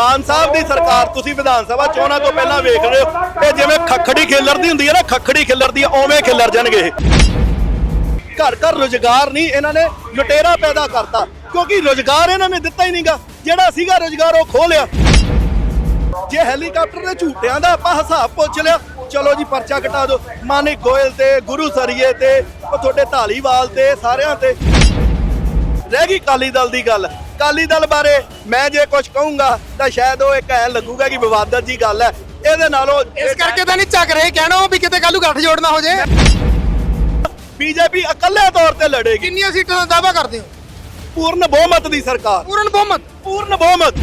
ਮਾਨ ਸਾਹਿਬ ਦੀ ਸਰਕਾਰ ਤੁਸੀਂ ਵਿਧਾਨ ਸਭਾ ਚੋਣਾਂ ਤੋਂ ਪਹਿਲਾਂ ਵੇਖ ਰਹੇ ਹੋ ਇਹ ਜਿਵੇਂ ਖੱਖੜੀ ਖਿੱਲਰਦੀ ਹੁੰਦੀ ਹੈ ਨਾ ਖੱਖੜੀ ਖਿੱਲਰਦੀ ਹੈ ਉਵੇਂ ਖਿੱਲਰ ਜਾਣਗੇ ਘਰ ਘਰ ਰੋਜ਼ਗਾਰ ਨਹੀਂ ਇਹਨਾਂ ਨੇ ਲੁਟੇਰਾ ਪੈਦਾ ਕਰਤਾ। ਕਿਉਂਕਿ ਰੋਜ਼ਗਾਰ ਇਹਨਾਂ ਨੇ ਦਿੱਤਾ ਹੀ ਨਹੀਂਗਾ। ਜਿਹੜਾ ਸੀਗਾ ਰੋਜ਼ਗਾਰ ਉਹ ਖੋਹ ਲਿਆ। ਜੇ ਹੈਲੀਕਾਪਟਰ ਦੇ ਝੂਟਿਆਂ ਦਾ ਆਪਾਂ ਹਿਸਾਬ ਪੁੱਛ ਲਿਆ ਚਲੋ ਜੀ ਪਰਚਾ ਕਟਾ ਦਿਓ। ਮਾਨਿਕ ਗੋਇਲ ਤੇ ਗੁਰੂ ਸਰੀਏ ਤੇ ਉਹ ਤੁਹਾਡੇ ਢਾਲੀਵਾਲ ਤੇ ਸਾਰਿਆਂ ਤੇ। ਰਹਿ ਗਈ ਕਾਲੀ ਦਲ ਦੀ ਗੱਲ। ਕਾਲੀ ਦਲ ਬਾਰੇ ਮੈਂ ਜੇ ਕੁਝ ਕਹੂੰਗਾ ਤਾਂ ਸ਼ਾਇਦ ਉਹ ਇੱਕ ਐ ਲੱਗੂਗਾ ਕਿ ਵਿਵਾਦਤ ਜੀ ਗੱਲ ਹੈ। ਇਹਦੇ ਨਾਲੋਂ ਇਸ ਕਰਕੇ ਤਾਂ ਨਹੀਂ ਚੱਕ ਰਹੇ ਕਹਿਣਾ ਵੀ ਕਿਤੇ ਕੱਲੂ ਗੱਠ ਜੋੜਨਾ ਹੋ ਜੇ। ਬੀਜੇਪੀ ਇਕੱਲੇ ਤੌਰ ਤੇ ਲੜੇਗੀ। ਕਿੰਨੀਆਂ ਸੀਟਾਂ ਦਾ ਦਾਅਵਾ ਕਰਦੇ ਹੋ? ਪੂਰਨ ਬਹੁਮਤ ਦੀ ਸਰਕਾਰ। ਪੂਰਨ ਬਹੁਮਤ? ਪੂਰਨ ਬਹੁਮਤ।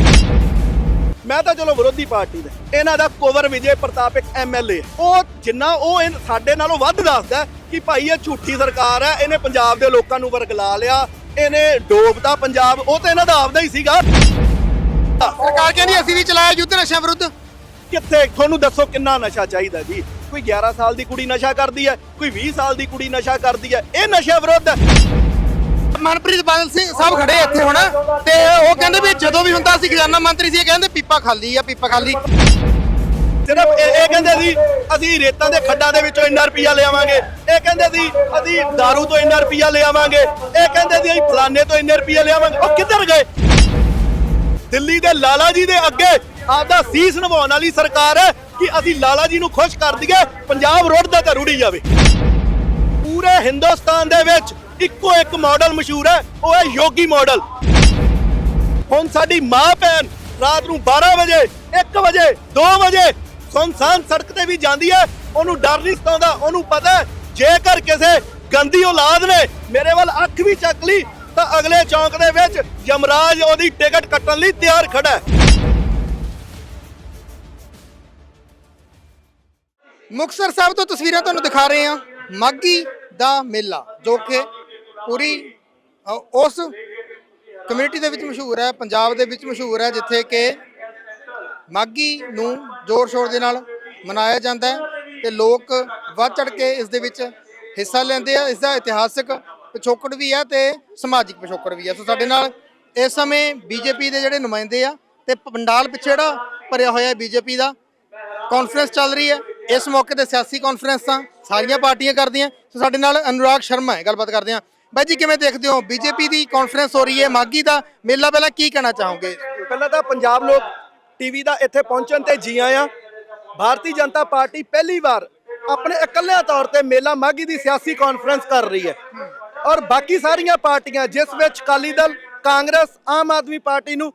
ਮੈਂ ਤਾਂ ਚਲੋ ਵਿਰੋਧੀ ਪਾਰਟੀ ਦਾ। ਇਹਨਾਂ ਦਾ ਕੋਵਰ ਵਿਜੇ ਪ੍ਰਤਾਪ ਇੱਕ ਐਮਐਲਏ ਉਹ ਜਿੰਨਾ ਉਹ ਸਾਡੇ ਨਾਲੋਂ ਵੱਧ ਦੱਸਦਾ ਕਿ ਭਾਈ ਇਹ ਝੂਠੀ ਸਰਕਾਰ ਹੈ ਇਹਨੇ ਪੰਜਾਬ ਦੇ ਲੋਕਾਂ ਨੂੰ ਵਰਗਲਾ ਲਿਆ। ਇਹਨੇ ਡੋਬਤਾ ਪੰਜਾਬ ਉਹ ਤਾਂ ਇਹਨਾਂ ਦਾ ਆਪਦਾ ਹੀ ਸੀਗਾ। ਸਰਕਾਰ ਕਹਿੰਦੀ ਅਸੀਂ ਵੀ ਚਲਾਇਆ ਯੁੱਧ ਨਸ਼ਾ ਵਿਰੁੱਧ। ਕਿੱਥੇ? ਤੁਹਾਨੂੰ ਦੱਸੋ ਕਿੰਨਾ ਨਸ਼ਾ ਚਾਹੀਦਾ ਜੀ? ਕੋਈ 11 ਸਾਲ ਦੀ ਕੁੜੀ ਨਸ਼ਾ ਕਰਦੀ ਹੈ ਕੋਈ 20 ਸਾਲ ਦੀ ਕੁੜੀ ਨਸ਼ਾ ਕਰਦੀ ਹੈ ਇਹ ਨਸ਼ਾ ਵਿਰੁੱਧ ਹੈ। ਮਨਪ੍ਰੀਤ ਬਾਦਲ ਸਿੰਘ ਸਾਹਿਬ ਖੜੇ ਇੱਥੇ ਹੁਣ ਤੇ ਉਹ ਕਹਿੰਦੇ ਵੀ ਜਦੋਂ ਵੀ ਹੁੰਦਾ ਸੀ ਖਜ਼ਾਨਾ ਮੰਤਰੀ ਸੀ ਇਹ ਕਹਿੰਦੇ ਪੀਪਾ ਖਾਲੀ ਆ ਪੀਪਾ ਖਾਲੀ। ਸਿਰਫ ਇਹ ਇਹ ਕਹਿੰਦੇ ਸੀ, ਅਸੀਂ ਰੇਤਾਂ ਦੇ ਖੱਡਾਂ ਦੇ ਵਿੱਚੋਂ ਇੰਨਾ ਰੁਪਈਆ ਲਿਆਵਾਂਗੇ। ਇਹ ਕਹਿੰਦੇ ਸੀ, ਅਸੀਂ दारू ਤੋਂ ਇੰਨਾ ਰੁਪਈਆ ਲਿਆਵਾਂਗੇ। ਇਹ ਕਹਿੰਦੇ ਸੀ, ਅਸੀਂ ਫਲਾਣੇ ਤੋਂ ਇੰਨੇ ਰੁਪਈਆ ਲਿਆਵਾਂਗੇ। ਉਹ ਕਿੱਧਰ ਗਏ? ਦਿੱਲੀ ਦੇ ਲਾਲਾ ਜੀ ਦੇ ਅੱਗੇ ਆਪਦਾ ਸੀਸ ਨਿਭਾਉਣ ਵਾਲੀ ਸਰਕਾਰ ਹੈ ਕਿ ਅਸੀਂ ਲਾਲਾ ਜੀ ਨੂੰ ਖੁਸ਼ ਕਰ ਦਈਏ, ਪੰਜਾਬ ਰੋਡ ਤਾਂ ਰੁੜੀ ਜਾਵੇ। ਪੂਰੇ ਹਿੰਦੁਸਤਾਨ ਦੇ ਵਿੱਚ ਇੱਕੋ ਇੱਕ ਮਾਡਲ ਮਸ਼ਹੂਰ ਹੈ, ਉਹ ਹੈ ਯੋਗੀ ਮਾਡਲ ਹੁਣ ਸਾਡੀ ਮਾਂ ਭੈਣ ਰਾਤ ਨੂੰ 12 ਵਜੇ 1 ਵਜੇ 2 ਵਜੇ ਸੁਨਸਾਨ ਸੜਕ ਤੇ ਵੀ ਜਾਂਦੀ ਹੈ ਉਹਨੂੰ ਡਰ ਨਹੀਂ ਸਤਾਉਂਦਾ ਉਹਨੂੰ ਪਤਾ ਜੇਕਰ ਕਿਸੇ ਗੰਦੀ ਔਲਾਦ ਨੇ ਮੇਰੇ ਵੱਲ ਅੱਖ ਵੀ ਚੱਕ ਲਈ ਤਾਂ ਅਗਲੇ ਚੌਂਕ ਦੇ ਵਿੱਚ ਯਮਰਾਜ ਉਹਦੀ ਟਿਕਟ ਕੱਟਣ ਲਈ ਤਿਆਰ ਖੜਾ ਹੈ। ਮੁਕਤਸਰ ਸਾਹਿਬ ਤੋਂ ਤਸਵੀਰਾਂ ਤੁਹਾਨੂੰ ਦਿਖਾ ਰਹੇ ਹਾਂ। ਮਾਗੀ ਦਾ ਮੇਲਾ ਜੋ ਕਿ ਪੂਰੀ ਅ, ਉਸ ਕਮਿਊਨਿਟੀ ਦੇ ਵਿੱਚ ਮਸ਼ਹੂਰ ਹੈ ਪੰਜਾਬ ਦੇ ਵਿੱਚ ਮਸ਼ਹੂਰ ਹੈ ਜਿੱਥੇ ਕਿ ਮਾਗੀ ਨੂੰ ਜ਼ੋਰ ਸ਼ੋਰ ਦੇ ਨਾਲ ਮਨਾਇਆ ਜਾਂਦਾ ਹੈ ਤੇ ਲੋਕ ਵੱਧ ਚੜ ਕੇ ਇਸ ਦੇ ਵਿੱਚ ਹਿੱਸਾ ਲੈਂਦੇ ਆ। ਇਸ ਦਾ ਇਤਿਹਾਸਕ ਪਿਛੋਕੜ ਵੀ ਹੈ ਤੇ ਸਮਾਜਿਕ ਪਿਛੋਕੜ ਵੀ ਹੈ ਸੋ ਸਾਡੇ ਨਾਲ ਇਸ ਸਮੇਂ ਬੀਜੇਪੀ ਦੇ ਜਿਹੜੇ ਨੁਮਾਇੰਦੇ ਆ ਤੇ ਪੰਡਾਲ ਪਿੱਛੇ ਜਿਹੜਾ ਭਰਿਆ ਹੋਇਆ ਹੈ ਬੀਜੇਪੀ ਦਾ ਕਾਨਫਰੰਸ ਚੱਲ ਰਹੀ ਹੈ। ਇਸ ਮੌਕੇ ਤੇ ਸਿਆਸੀ ਕਾਨਫਰੰਸਾਂ ਸਾਰੀਆਂ ਪਾਰਟੀਆਂ ਕਰਦੀਆਂ। ਸੋ ਸਾਡੇ ਨਾਲ ਅਨੁਰਾਗ ਸ਼ਰਮਾ ਹੈ, ਗੱਲਬਾਤ ਕਰਦੇ ਹਾਂ। ਬਾਈ ਜੀ, ਕਿਵੇਂ ਦੇਖਦੇ ਹੋ? ਬੀਜੇਪੀ ਦੀ ਕਾਨਫਰੰਸ ਹੋ ਰਹੀ ਹੈ ਮਾਗੀ ਦਾ ਮੇਲਾ ਪਹਿਲਾਂ ਕੀ ਕਹਿਣਾ ਚਾਹੋਗੇ? ਪਹਿਲਾਂ ਤਾਂ ਪੰਜਾਬ ਲੋਕ ਟੀਵੀ ਦਾ ਇੱਥੇ ਪਹੁੰਚਣ ਤੇ ਜੀ ਆਇਆਂ। ਭਾਰਤੀ ਜਨਤਾ ਪਾਰਟੀ ਪਹਿਲੀ ਵਾਰ ਆਪਣੇ ਇਕੱਲਿਆਂ ਤੌਰ ਤੇ ਮੇਲਾ ਮਾਗੀ ਦੀ ਸਿਆਸੀ ਕਾਨਫਰੰਸ ਕਰ ਰਹੀ ਹੈ। ਔਰ ਬਾਕੀ ਸਾਰੀਆਂ ਪਾਰਟੀਆਂ, ਜਿਸ ਵਿੱਚ ਅਕਾਲੀ ਦਲ, ਕਾਂਗਰਸ, ਆਮ ਆਦਮੀ ਪਾਰਟੀ ਨੂੰ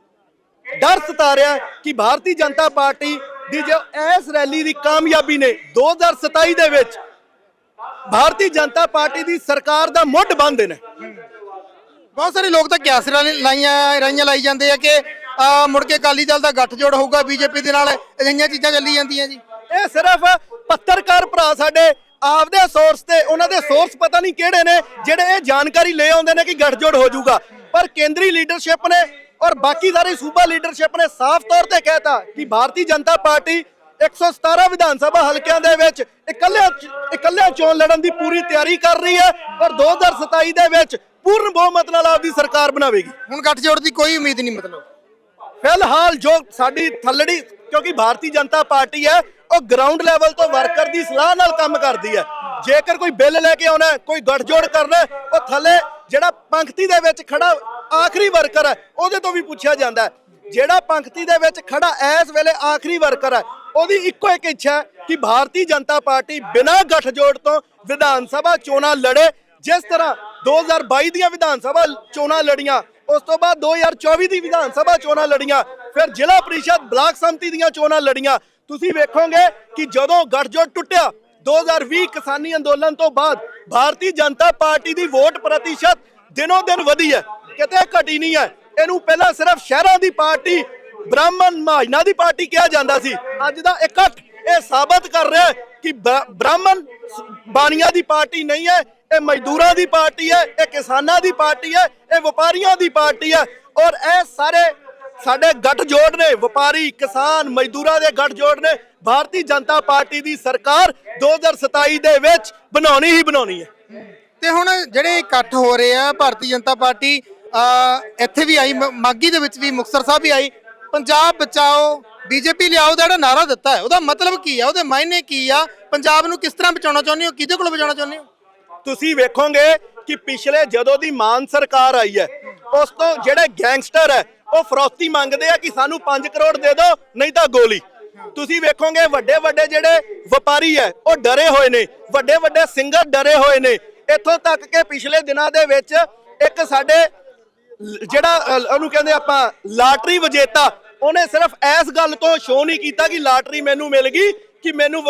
ਡਰ ਸਤਾ ਰਿਹਾ ਕਿ ਭਾਰਤੀ ਜਨਤਾ ਪਾਰਟੀ ਦੀ ਜੋ ਇਸ ਰੈਲੀ ਦੀ ਕਾਮਯਾਬੀ ਨੇ 2027 ਦੇ ਵਿੱਚ ਭਾਰਤੀ ਜਨਤਾ ਪਾਰਟੀ ਦੀ ਸਰਕਾਰ ਦਾ ਮੁੱਢ ਬੰਦ ਨੇ। ਬਹੁਤ ਸਾਰੇ ਲੋਕ ਤਾਂ ਕਿਆਸ ਲਾਈਆਂ, ਰਾਈਆਂ ਲਾਈ ਜਾਂਦੇ ਆ ਕਿ ਆ ਮੁੜ ਕੇ ਅਕਾਲੀ ਦਲ ਦਾ ਗੱਠਜੋੜ ਹੋਊਗਾ ਬੀਜੇਪੀ ਦੇ ਨਾਲ। ਅਜਿਹੀਆਂ ਚੀਜ਼ਾਂ ਚੱਲੀ ਜਾਂਦੀਆਂ ਜੀ। ਇਹ ਸਿਰਫ ਪੱਤਰਕਾਰ ਭਰਾ ਸਾਡੇ ਆਪਦੇ ਸੋਰਸ ਤੇ ਉਹਨਾਂ ਦੇ ਸੋਰਸ ਪਤਾ ਨਹੀਂ ਕਿਹੜੇ ਨੇ ਜਿਹੜੇ ਇਹ ਜਾਣਕਾਰੀ ਲੈ ਆਉਂਦੇ ਨੇ ਕਿ ਗੱਠਜੋੜ ਹੋ ਜਾਊਗਾ। ਪਰ ਕੇਂਦਰੀ ਲੀਡਰਸ਼ਿਪ ਨੇ ਔਰ ਬਾਕੀ ਸਾਰੀ ਸੂਬਾ ਲੀਡਰਸ਼ਿਪ ਨੇ ਸਾਫ਼ ਤੌਰ ਤੇ ਕਹਿਤਾ ਕਿ ਭਾਰਤੀ ਜਨਤਾ ਪਾਰਟੀ 117 ਵਿਧਾਨ ਸਭਾ ਹਲਕਿਆਂ ਦੇ ਵਿੱਚ ਇਕੱਲਿਆਂ ਇਕੱਲਿਆਂ ਚੋਣ ਲੜਨ ਦੀ ਪੂਰੀ ਤਿਆਰੀ ਕਰ ਰਹੀ ਹੈ ਔਰ 2027 ਦੇ ਵਿੱਚ ਪੂਰਨ ਬਹੁਮਤ ਨਾਲ ਆਪਦੀ ਸਰਕਾਰ ਬਣਾਵੇਗੀ। ਹੁਣ ਗੱਠਜੋੜ ਦੀ ਕੋਈ ਉਮੀਦ ਨਹੀਂ ਮਤਲਬ। ਫਿਲਹਾਲ ਜੋ ਸਾਡੀ ਥੱਲੜੀ, ਕਿਉਂਕਿ ਭਾਰਤੀ ਜਨਤਾ ਪਾਰਟੀ ਹੈ, ਉਹ ਗਰਾਊਂਡ ਲੈਵਲ ਤੋਂ ਵਰਕਰ ਦੀ ਸਲਾਹ ਨਾਲ ਕੰਮ ਕਰਦੀ ਹੈ। ਜੇਕਰ ਕੋਈ ਬਿੱਲ ਲੈ ਕੇ ਆਉਣਾ ਕੋਈ ਗੱਠਜੋੜ ਕਰਨਾ ਉਹ ਥੱਲੇ ਜਿਹੜਾ ਪੰਕਤੀ ਦੇ ਵਿੱਚ ਖੜਾ ਆਖਰੀ ਵਰਕਰ ਹੈ, ਉਹਦੇ ਤੋਂ ਵੀ ਪੁੱਛਿਆ ਜਾਂਦਾ ਜਿਹੜਾ ਪੰਕਤੀ ਦੇ ਵਿੱਚ ਖੜਾ ਇਸ ਵੇਲੇ ਆਖਰੀ ਵਰਕਰ ਹੈ, ਉਹਦੀ ਇੱਕੋ ਇੱਕ ਇੱਛਾ ਹੈ ਕਿ ਭਾਰਤੀ ਜਨਤਾ ਪਾਰਟੀ ਬਿਨਾਂ ਗੱਠਜੋੜ ਤੋਂ ਵਿਧਾਨ ਸਭਾ ਚੋਣਾਂ ਲੜੇ। ਜਿਸ ਤਰ੍ਹਾਂ 2022 ਦੀਆਂ ਵਿਧਾਨ ਸਭਾ ਚੋਣਾਂ ਲੜੀਆਂ ਉਸ ਤੋਂ ਬਾਅਦ 2024 ਦੀ ਵਿਧਾਨ ਸਭਾ ਚੋਣਾਂ ਲੜੀਆਂ, ਫਿਰ ਜ਼ਿਲ੍ਹਾ ਪ੍ਰੀਸ਼ਦ ਬਲਾਕ ਸੰਮਤੀ ਦੀਆਂ ਚੋਣਾਂ ਲੜੀਆਂ। ਤੁਸੀਂ ਵੇਖੋਗੇ ਕਿ ਜਦੋਂ ਗੱਠਜੋੜ ਟੁੱਟਿਆ 2020 ਕਿਸਾਨੀ ਅੰਦੋਲਨ ਤੋਂ ਬਾਅਦ ਭਾਰਤੀ ਜਨਤਾ ਪਾਰਟੀ ਦੀ ਵੋਟ ਪ੍ਰਤੀਸ਼ਤ ਦਿਨੋ ਦਿਨ ਵਧੀ ਹੈ, ਕਿਤੇ ਘਟੀ ਨਹੀਂ ਹੈ। ਇਹਨੂੰ ਪਹਿਲਾਂ ਸਿਰਫ ਸ਼ਹਿਰਾਂ ਦੀ ਪਾਰਟੀ, ਬ੍ਰਾਹਮਣ ਮਹਾਜਨਾ ਦੀ ਪਾਰਟੀ ਕਿਹਾ ਜਾਂਦਾ ਸੀ। ਅੱਜ ਦਾ ਇਕੱਠ ਇਹ ਸਾਬਤ ਕਰ ਰਿਹਾ ਕਿ ਬ੍ਰਾਹਮਣ ਬਾਣੀਆਂ ਦੀ ਪਾਰਟੀ ਨਹੀਂ ਹੈ, ਇਹ ਮਜ਼ਦੂਰਾਂ ਦੀ ਪਾਰਟੀ ਹੈ, ਇਹ ਕਿਸਾਨਾਂ ਦੀ ਪਾਰਟੀ ਹੈ, ਇਹ ਵਪਾਰੀਆਂ ਦੀ ਪਾਰਟੀ ਹੈ ਔਰ ਇਹ ਸਾਰੇ ਸਾਡੇ ਗੱਠਜੋੜ ਨੇ, ਵਪਾਰੀ, ਕਿਸਾਨ, ਮਜ਼ਦੂਰਾਂ ਦੇ ਗੱਠਜੋੜ ਨੇ, ਭਾਰਤੀ ਜਨਤਾ ਪਾਰਟੀ ਦੀ ਸਰਕਾਰ 2027 ਦੇ ਵਿੱਚ ਬਣਾਉਣੀ ਹੀ ਬਣਾਉਣੀ ਹੈ। ਤੇ ਹੁਣ ਜਿਹੜੇ ਇਕੱਠ ਹੋ ਰਹੇ ਆ ਭਾਰਤੀ ਜਨਤਾ ਪਾਰਟੀ ਇੱਥੇ ਵੀ ਆਈ, ਮ- ਮਾਗੀ ਦੇ ਵਿੱਚ ਵੀ ਮੁਕਤਸਰ ਸਾਹਿਬ ਵੀ ਆਈ, ਪੰਜਾਬ ਬਚਾਓ ਬੀਜੇਪੀ ਲਿਆਓ ਦਾ ਜਿਹੜਾ ਨਾਰਾ ਦਿੱਤਾ ਹੈ, ਉਹਦਾ ਮਤਲਬ ਕੀ ਆ? ਉਹਦੇ ਮਾਇਨੇ ਕੀ ਆ? ਪੰਜਾਬ ਨੂੰ ਕਿਸ ਤਰ੍ਹਾਂ ਬਚਾਉਣਾ ਚਾਹੁੰਦੇ ਹੋ? ਕਿਹਦੇ ਕੋਲ ਬਚਾਉਣਾ ਚਾਹੁੰਦੇ ਹੋ? ਤੁਸੀਂ ਵੇਖੋਗੇ ਕਿ ਪਿਛਲੇ ਜਦੋਂ ਦੀ ਮਾਨ ਸਰਕਾਰ ਆਈ ਹੈ, ਉਸ ਤੋਂ ਜਿਹੜੇ ਗੈਂਗਸਟਰ ਹੈ, ਉਹ ਫਰੌਤੀ ਮੰਗਦੇ ਆ ਕਿ ਸਾਨੂੰ 5 ਕਰੋੜ ਦੇ ਦਿਓ, ਨਹੀਂ ਤਾਂ ਗੋਲੀ। ਤੁਸੀਂ ਵੇਖੋਗੇ ਵੱਡੇ ਵੱਡੇ ਜਿਹੜੇ ਵਪਾਰੀ ਹੈ, ਉਹ ਡਰੇ ਹੋਏ ਨੇ। ਵੱਡੇ ਵੱਡੇ ਸਿੰਗਰ ਡਰੇ ਹੋਏ ਨੇ। ਇੱਥੋਂ ਤੱਕ ਕਿ ਪਿਛਲੇ ਦਿਨਾਂ ਦੇ ਵਿੱਚ ਇੱਕ ਸਾਡੇ ਜਿਹੜਾ ਉਹਨੂੰ ਕਹਿੰਦੇ ਆਪਾਂ ਲਾਟਰੀ ਵਿਜੇਤਾ ਉਹਨੇ ਸਿਰਫ ਇਸ ਗੱਲ ਤੋਂ ਸ਼ੋਅ ਨਹੀਂ ਕੀਤਾ ਕਿ ਲਾਟਰੀ ਮੈਨੂੰ ਮਿਲ ਗਈ, ਕਿ ਮੈਨੂੰ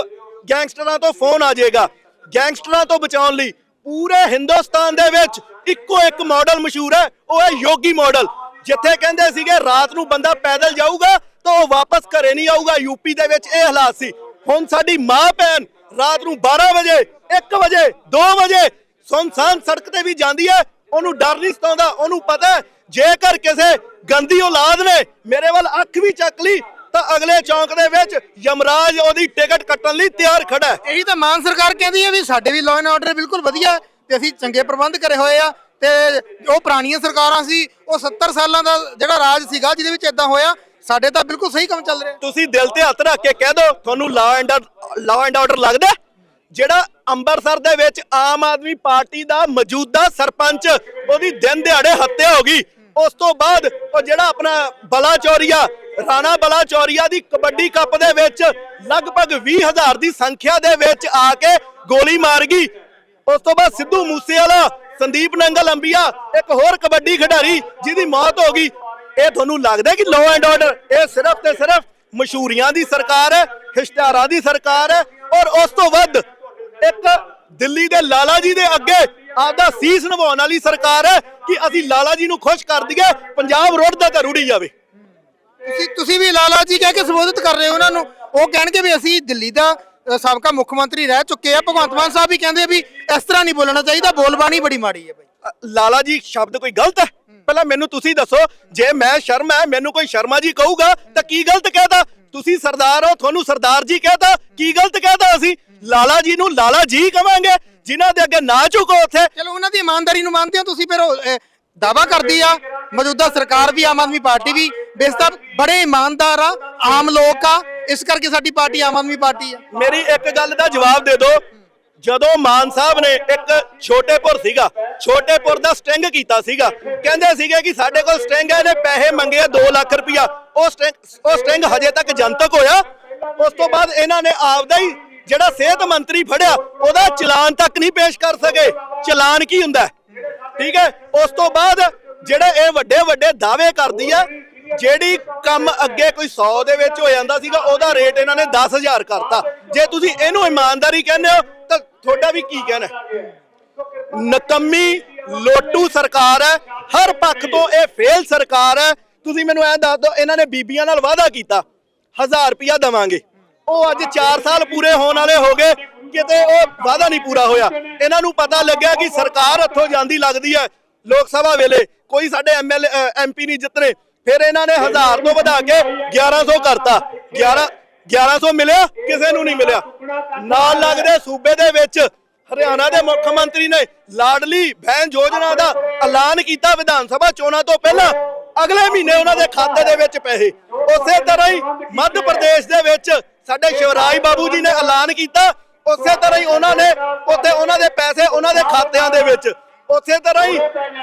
ਗੈਂਗਸਟਰਾਂ ਤੋਂ ਫੋਨ ਆ ਜਾਏਗਾ। ਗੈਂਗਸਟਰਾਂ ਤੋਂ ਬਚਾਉਣ ਲਈ ਪੂਰੇ ਹਿੰਦੁਸਤਾਨ ਦੇ ਵਿੱਚ ਇੱਕੋ ਇੱਕ ਮਾਡਲ ਮਸ਼ਹੂਰ ਹੈ, ਉਹ ਹੈ ਯੋਗੀ ਮਾਡਲ ਜਿੱਥੇ ਕਹਿੰਦੇ ਸੀਗੇ, ਰਾਤ ਨੂੰ ਬੰਦਾ ਪੈਦਲ ਜਾਊਗਾ ਤਾਂ ਉਹ ਵਾਪਸ ਘਰੇ ਨਹੀਂ ਆਊਗਾ ਯੂਪੀ ਦੇ ਵਿੱਚ ਇਹ ਹਾਲਾਤ ਸੀ। ਹੁਣ ਸਾਡੀ ਮਾਂ ਭੈਣ ਰਾਤ ਨੂੰ 12 ਵਜੇ 1 ਵਜੇ 2 ਵਜੇ ਸੁਨਸਾਨ ਸੜਕ ਤੇ ਵੀ ਜਾਂਦੀ ਹੈ, ਉਹਨੂੰ ਡਰ ਨਹੀਂ ਸਤਾਉਂਦਾ ਉਹਨੂੰ ਪਤਾ ਜੇਕਰ ਕਿਸੇ ਗੰਦੀ ਔਲਾਦ ਨੇ ਮੇਰੇ ਵੱਲ ਅੱਖ ਵੀ ਚੱਕ ਲਈ ਤਾਂ ਅਗਲੇ ਚੌਂਕ ਦੇ ਵਿੱਚ ਯਮਰਾਜ ਉਹਦੀ ਟਿਕਟ ਕੱਟਣ ਲਈ ਤਿਆਰ ਖੜਾ ਹੈ ਇਹੀ ਤਾਂ ਮਾਨ ਸਰਕਾਰ ਕਹਿੰਦੀ ਹੈ ਵੀ ਸਾਡੇ ਵੀ ਲਾਅ ਐਂਡ ਆਰਡਰ ਬਿਲਕੁਲ ਵਧੀਆ ਤੇ ਅਸੀਂ ਚੰਗੇ ਪ੍ਰਬੰਧ ਕਰੇ ਹੋਏ ਆ ਤੇ ਉਹ ਪੁਰਾਣੀਆਂ ਸਰਕਾਰਾਂ ਸੀ ਉਹ 70 ਸਾਲਾਂ ਦਾ ਜਿਹੜਾ ਰਾਜ ਸੀਗਾ ਜਿਹਦੇ ਵਿੱਚ ਇਦਾਂ ਹੋਇਆ ਸਾਡੇ ਤਾਂ ਬਿਲਕੁਲ ਸਹੀ ਕੰਮ ਚੱਲ ਰਿਹਾ ਤੁਸੀਂ ਦਿਲ ਤੇ ਹੱਥ ਰੱਖ ਕੇ ਕਹਿ ਦਿਓ ਤੁਹਾਨੂੰ law and law and order ਲੱਗਦਾ? ਜਿਹੜਾ ਅੰਮ੍ਰਿਤਸਰ ਦੇ ਵਿੱਚ ਆਮ ਆਦਮੀ ਪਾਰਟੀ ਦਾ ਮੌਜੂਦਾ ਸਰਪੰਚ ਉਹਦੀ ਦਿਨ ਦਿਹਾੜੇ ਹੱਤਿਆ ਹੋ ਗਈ ਉਸ ਤੋਂ ਬਾਅਦ ਉਹ ਜਿਹੜਾ ਆਪਣਾ ਬਲਾ ਚੌਰੀਆ ਰਾਣਾ ਬਲਾ ਚੌਰੀਆ ਦੀ ਕਬੱਡੀ ਕੱਪ ਦੇ ਵਿੱਚ ਲਗਭਗ 20000 ਦੀ ਸੰਖਿਆ ਦੇ ਵਿੱਚ ਆ ਕੇ ਗੋਲੀ ਮਾਰ ਗਈ। ਉਸ ਤੋਂ ਬਾਅਦ ਸਿੱਧੂ ਮੂਸੇਵਾਲਾ, ਸੰਦੀਪ ਨੰਗਲ ਅੰਬੀਆ ਇੱਕ ਹੋਰ ਕਬੱਡੀ ਖਿਡਾਰੀ ਜਿਹਦੀ ਮੌਤ ਹੋ ਗਈ। ਇਹ ਤੁਹਾਨੂੰ ਲੱਗਦਾ ਕਿ ਲਾਅ ਐਂਡ ਆਰਡਰ ਇਹ ਸਿਰਫ ਤੇ ਸਿਰਫ ਮਸ਼ਹੂਰੀਆਂ ਦੀ ਸਰਕਾਰ ਹੈ ਇਸ਼ਤਿਹਾਰਾਂ ਦੀ ਸਰਕਾਰ ਹੈ ਔਰ ਉਸ ਤੋਂ ਵੱਧ ਇੱਕ ਦਿੱਲੀ ਦੇ ਲਾਲਾ ਜੀ ਦੇ ਅੱਗੇ ਆਪਦਾ ਸੀਸ ਨਿਭਾਉਣ ਵਾਲੀ ਸਰਕਾਰ ਹੈ ਕਿ ਅਸੀਂ ਲਾਲਾ ਜੀ ਨੂੰ ਖੁਸ਼ ਕਰ ਦਈਏ ਪੰਜਾਬ ਰੋਡ ਦਾ ਰੁੜੀ ਜਾਵੇ। ਤੁਸੀਂ ਤੁਸੀਂ ਵੀ ਲਾਲਾ ਜੀ ਕਹਿ ਕੇ ਸੰਬੋਧਿਤ ਕਰ ਰਹੇ ਹੋ ਉਹਨਾਂ ਨੂੰ। ਉਹ ਕਹਿਣਗੇ ਵੀ ਅਸੀਂ ਦਿੱਲੀ ਦਾ ਅ, ਸਾਬਕਾ ਮੁੱਖ ਮੰਤਰੀ ਰਹਿ ਚੁੱਕੇ ਆ। ਭਗਵੰਤ ਮਾਨ ਸਾਹਿਬ ਵੀ ਕਹਿੰਦੇ ਵੀ ਇਸ ਤਰ੍ਹਾਂ ਨਹੀਂ ਬੋਲਣਾ ਚਾਹੀਦਾ ਬੋਲਬਾਣੀ ਬੜੀ ਮਾੜੀ ਹੈ ਬਾਈ। ਅ, ਲਾਲਾ ਜੀ ਸ਼ਬਦ ਕੋਈ ਗਲਤ ਹੈ? ਪਹਿਲਾਂ ਮੈਨੂੰ ਤੁਸੀਂ ਦੱਸੋ ਜੇ ਮੈਂ ਸ਼ਰਮ ਹੈ ਮੈਨੂੰ ਕੋਈ ਸ਼ਰਮਾ ਜੀ ਕਹੂਗਾ ਤਾਂ ਕੀ ਗਲਤ ਕਹਿਤਾ? ਤੁਸੀਂ ਸਰਦਾਰ ਹੋ ਤੁਹਾਨੂੰ ਸਰਦਾਰ ਜੀ ਕਹਿਤਾ ਕੀ ਗਲਤ ਕਹਿਤਾ ਅਸੀਂ? ਲਾਲਾ ਜੀ ਨੂੰ ਲਾਲਾ ਜੀ ਕਵਾਂਗੇ। ਜਿਨ੍ਹਾਂ ਦੇ ਅੱਗੇ ਨਾ ਝੁਕੋ ਉੱਥੇ। ਚਲੋ ਉਹਨਾਂ ਦੀ ਇਮਾਨਦਾਰੀ ਨੂੰ ਮੰਨਦੇ ਹੋ ਤੁਸੀਂ ਫਿਰ ਦਾਵਾ ਕਰਦੀ ਆ। ਮੌਜੂਦਾ ਸਰਕਾਰ ਵੀ ਆਮ ਆਦਮੀ ਪਾਰਟੀ ਵੀ ਬੇਸਤਾ ਬੜੇ ਇਮਾਨਦਾਰ ਆ ਆਮ ਲੋਕ ਆ। ਇਸ ਕਰਕੇ ਸਾਡੀ ਪਾਰਟੀ ਆਮ ਆਦਮੀ ਪਾਰਟੀ ਆ। ਮੇਰੀ ਇੱਕ ਗੱਲ ਦਾ ਜਵਾਬ ਦੇ ਦਿਓ। ਜਦੋਂ ਮਾਨ ਸਾਹਿਬ ਨੇ ਇੱਕ ਛੋਟੇਪੁਰ ਸੀਗਾ ਛੋਟੇਪੁਰ ਦਾ ਸਟਿੰਗ ਕੀਤਾ ਸੀਗਾ ਕਹਿੰਦੇ ਸੀਗੇ ਕਿ ਸਾਡੇ ਕੋਲ ਸਟਿੰਗ ਹੈ ਇਹਨੇ ਪੈਸੇ ਮੰਗੇ ਆ 2 ਲੱਖ ਰੁਪਇਆ। ਉਹ ਸਟਿੰਗ ਉਹ ਸਟਿੰਗ ਹਜੇ ਤੱਕ ਜਨਤਕ ਹੋਇਆ। ਉਸ ਤੋਂ ਬਾਅਦ ਇਹਨਾਂ ਨੇ ਆਪਦਾ ਹੀ ਜਿਹੜਾ ਸਿਹਤ ਮੰਤਰੀ ਫੜਿਆ, ਉਹਦਾ ਚਲਾਨ ਤੱਕ ਨਹੀਂ ਪੇਸ਼ ਕਰ ਸਕੇ। ਚਲਾਨ ਕੀ ਹੁੰਦਾ ਠੀਕ ਹੈ? ਉਸ ਤੋਂ ਬਾਅਦ ਜਿਹੜੇ ਇਹ ਵੱਡੇ ਵੱਡੇ ਦਾਅਵੇ ਕਰਦੀ ਆ ਜਿਹੜੀ ਕੰਮ ਅੱਗੇ ਕੋਈ 100 ਦੇ ਵਿੱਚ ਹੋ ਜਾਂਦਾ ਸੀਗਾ, ਉਹਦਾ ਰੇਟ ਇਹਨਾਂ ਨੇ 10000 ਕਰਤਾ। ਜੇ ਤੁਸੀਂ ਇਹਨੂੰ ਇਮਾਨਦਾਰੀ ਕਹਿੰਦੇ ਹੋ, ਤਾਂ ਤੁਹਾਡਾ ਵੀ ਕੀ ਕਹਿਣਾ ਹੈ? ਨਕੰਮੀ ਲੋਟੂ ਸਰਕਾਰ ਹੈ, ਹਰ ਪੱਖ ਤੋਂ ਇਹ ਫੇਲ ਸਰਕਾਰ ਹੈ। ਤੁਸੀਂ ਮੈਨੂੰ ਐਂ ਦੱਸ ਦਿਓ, ਇਹਨਾਂ ਨੇ ਬੀਬੀਆਂ ਨਾਲ ਵਾਅਦਾ ਕੀਤਾ 1000 ਰੁਪਇਆ ਦਵਾਂਗੇ। ਉਹ ਅੱਜ 4 ਸਾਲ ਪੂਰੇ ਹੋਣ ਵਾਲੇ ਹੋ ਗਏ, ਕਿਤੇ ਉਹ ਵਾਅਦਾ ਨਹੀਂ ਪੂਰਾ ਹੋਇਆ। ਇਹਨਾਂ ਨੂੰ ਪਤਾ ਲੱਗਿਆ ਕਿ ਸਰਕਾਰ ਹੱਥੋਂ ਜਾਂਦੀ ਲੱਗਦੀ ਹੈ। ਲੋਕ ਸਭਾ ਵੇਲੇ ਕੋਈ ਸਾਡੇ ਐਮਐਲ ਐਮਪੀ ਨਹੀਂ ਜਿੱਤਨੇ ਫਿਰ ਇਹਨਾਂ ਨੇ 1000 ਤੋਂ ਵਧਾ ਕੇ 1100 ਕਰਤਾ। 11 1100 ਮਿਲਿਆ, ਕਿਸੇ ਨੂੰ ਨਹੀਂ ਮਿਲਿਆ। ਨਾਲ ਲੱਗਦੇ ਸੂਬੇ ਦੇ ਵਿੱਚ ਹਰਿਆਣਾ ਦੇ ਮੁੱਖ ਮੰਤਰੀ ਨੇ ਲਾਡਲੀ ਬਹਿਨ ਯੋਜਨਾ ਦਾ ਐਲਾਨ ਕੀਤਾ ਵਿਧਾਨ ਸਭਾ ਚੋਣਾਂ ਤੋਂ ਪਹਿਲਾਂ। ਅਗਲੇ ਮਹੀਨੇ ਉਹਨਾਂ ਦੇ ਖਾਤੇ ਦੇ ਵਿੱਚ ਪੈਸੇ। ਉਸੇ ਤਰ੍ਹਾਂ ਹੀ ਮੱਧ ਪ੍ਰਦੇਸ਼ ਦੇ ਵਿੱਚ ਸਾਡੇ ਸ਼ਿਵਰਾਜ ਬਾਬੂ ਜੀ ਨੇ ਐਲਾਨ ਕੀਤਾ। ਉਸੇ ਤਰ੍ਹਾਂ ਹੀ ਉਹਨਾਂ ਨੇ, ਉੱਥੇ ਉਹਨਾਂ ਦੇ ਪੈਸੇ, ਉਹਨਾਂ ਦੇ ਖਾਤਿਆਂ ਦੇ ਵਿੱਚ। ਉਸੇ ਤਰ੍ਹਾਂ ਹੀ